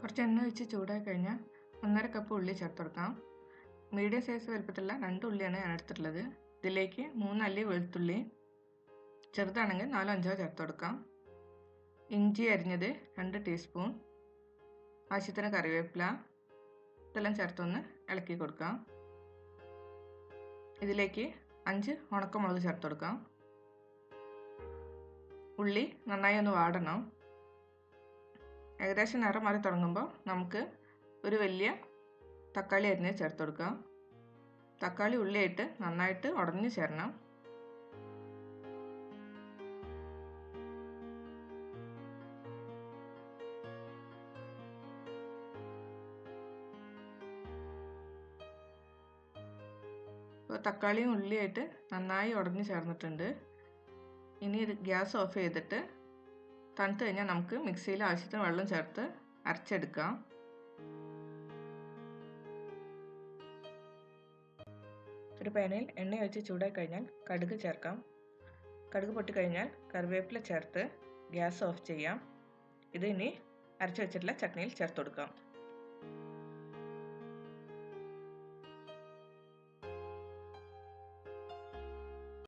കുറച്ച് എണ്ണ ഒഴിച്ച് ചൂടായി കഴിഞ്ഞാൽ ഒന്നര കപ്പ് ഉള്ളി ചേർത്ത് കൊടുക്കാം. മീഡിയം സൈസ് വലുപ്പത്തിലുള്ള രണ്ട് ഉള്ളിയാണ് ഞാൻ എടുത്തിട്ടുള്ളത്. ഇതിലേക്ക് മൂന്നല്ലി വെളുത്തുള്ളി ചെറുതാണെങ്കിൽ നാലോ അഞ്ചോ ചേർത്ത് കൊടുക്കാം. ഇഞ്ചി അരിഞ്ഞത് രണ്ട് ടീസ്പൂൺ ആവശ്യത്തിന് കറിവേപ്പില ഇതെല്ലാം ചേർത്തൊന്ന് ഇളക്കി കൊടുക്കാം. ഇതിലേക്ക് അഞ്ച് ഉണക്കമുളക് ചേർത്ത് കൊടുക്കാം. ഉള്ളി നന്നായി ഒന്ന് വാടണം. ഏകദേശം നിറം മാറി തുടങ്ങുമ്പോൾ നമുക്ക് ഒരു വലിയ തക്കാളി അരിഞ്ഞ് ചേർത്ത് കൊടുക്കാം. തക്കാളി ഉള്ളിയായിട്ട് നന്നായിട്ട് ഉടഞ്ഞു ചേരണം. ഇപ്പോൾ തക്കാളിയും ഉള്ളിയായിട്ട് നന്നായി ഉടഞ്ഞു ചേർന്നിട്ടുണ്ട്. ഇനി ഗ്യാസ് ഓഫ് ചെയ്തിട്ട് തണുത്ത് കഴിഞ്ഞാൽ നമുക്ക് മിക്സിയിൽ ആവശ്യത്തിന് വെള്ളം ചേർത്ത് അരച്ചെടുക്കാം. ഒരു പാനിൽ എണ്ണ ഒഴിച്ച് ചൂടായി കഴിഞ്ഞാൽ കടുക് ചേർക്കാം. കടുക് പൊട്ടിക്കഴിഞ്ഞാൽ കറിവേപ്പില ചേർത്ത് ഗ്യാസ് ഓഫ് ചെയ്യാം. ഇത് ഇനി അരച്ചു വെച്ചിട്ടുള്ള ചട്നിയിൽ ചേർത്ത് കൊടുക്കാം.